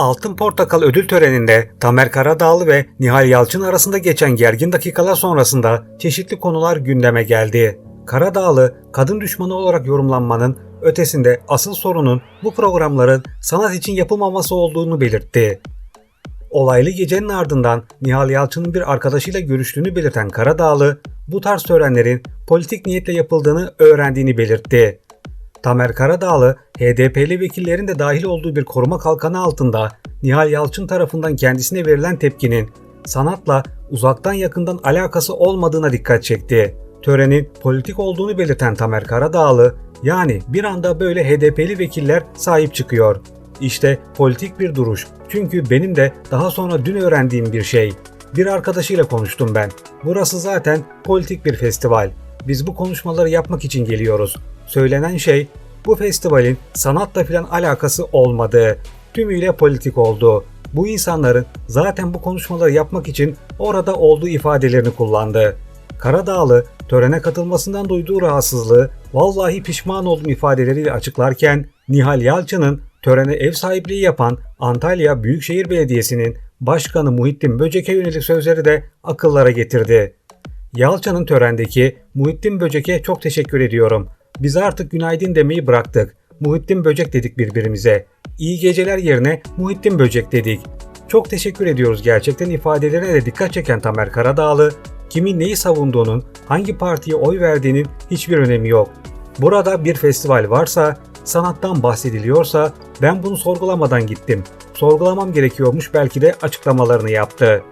Altın Portakal ödül töreninde Tamer Karadağlı ve Nihal Yalçın arasında geçen gergin dakikalar sonrasında çeşitli konular gündeme geldi. Karadağlı, kadın düşmanı olarak yorumlanmanın ötesinde asıl sorunun bu programların sanat için yapılmaması olduğunu belirtti. Olaylı gecenin ardından Nihal Yalçın'ın bir arkadaşıyla görüştüğünü belirten Karadağlı, bu tarz törenlerin politik niyetle yapıldığını öğrendiğini belirtti. Tamer Karadağlı, HDP'li vekillerin de dahil olduğu bir koruma kalkanı altında Nihal Yalçın tarafından kendisine verilen tepkinin sanatla uzaktan yakından alakası olmadığına dikkat çekti. Törenin politik olduğunu belirten Tamer Karadağlı, yani bir anda böyle HDP'li vekiller sahip çıkıyor. İşte politik bir duruş. Çünkü benim de daha sonra dün öğrendiğim bir şey. Bir arkadaşıyla konuştum ben. Burası zaten politik bir festival. Biz bu konuşmaları yapmak için geliyoruz. Söylenen şey bu festivalin sanatla filan alakası olmadığı, tümüyle politik olduğu. Bu insanların zaten bu konuşmaları yapmak için orada olduğu ifadelerini kullandı. Karadağlı törene katılmasından duyduğu rahatsızlığı vallahi pişman oldum ifadeleriyle açıklarken Nihal Yalçın'ın törene ev sahipliği yapan Antalya Büyükşehir Belediyesi'nin Başkanı Muhittin Böcek'e yönelik sözleri de akıllara getirdi. Yalçın'ın törendeki Muhittin Böcek'e çok teşekkür ediyorum. Biz artık günaydın demeyi bıraktık. Muhittin Böcek dedik birbirimize. İyi geceler yerine Muhittin Böcek dedik. Çok teşekkür ediyoruz gerçekten ifadelerine de dikkat çeken Tamer Karadağlı, kimin neyi savunduğunun, hangi partiye oy verdiğinin hiçbir önemi yok. Burada bir festival varsa, sanattan bahsediliyorsa ben bunu sorgulamadan gittim. Sorgulamam gerekiyormuş belki de açıklamalarını yaptı.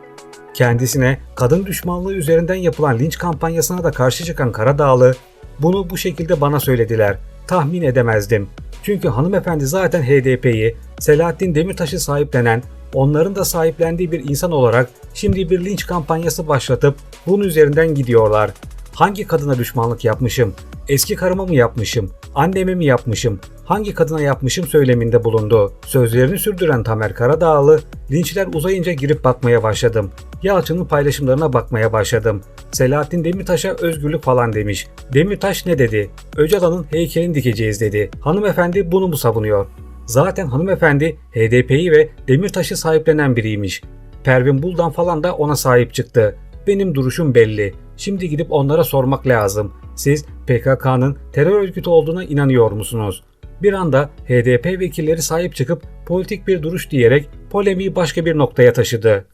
Kendisine kadın düşmanlığı üzerinden yapılan linç kampanyasına da karşı çıkan Karadağlı, bunu bu şekilde bana söylediler. Tahmin edemezdim. Çünkü hanımefendi zaten HDP'yi, Selahattin Demirtaş'ı sahiplenen, onların da sahiplendiği bir insan olarak şimdi bir linç kampanyası başlatıp bunun üzerinden gidiyorlar. Hangi kadına düşmanlık yapmışım? Eski karıma mı yapmışım? Anneme mi yapmışım? Hangi kadına yapmışım söyleminde bulundu. Sözlerini sürdüren Tamer Karadağlı, linçler uzayınca girip bakmaya başladım. Yalçın'ın paylaşımlarına bakmaya başladım. Selahattin Demirtaş'a özgürlük falan demiş. Demirtaş ne dedi? Öcalan'ın heykelini dikeceğiz dedi. Hanımefendi bunu mu savunuyor? Zaten hanımefendi HDP'yi ve Demirtaş'ı sahiplenen biriymiş. Pervin Buldan falan da ona sahip çıktı. Benim duruşum belli. Şimdi gidip onlara sormak lazım. Siz PKK'nın terör örgütü olduğuna inanıyor musunuz? Bir anda HDP vekilleri sahip çıkıp politik bir duruş diyerek polemiği başka bir noktaya taşıdı.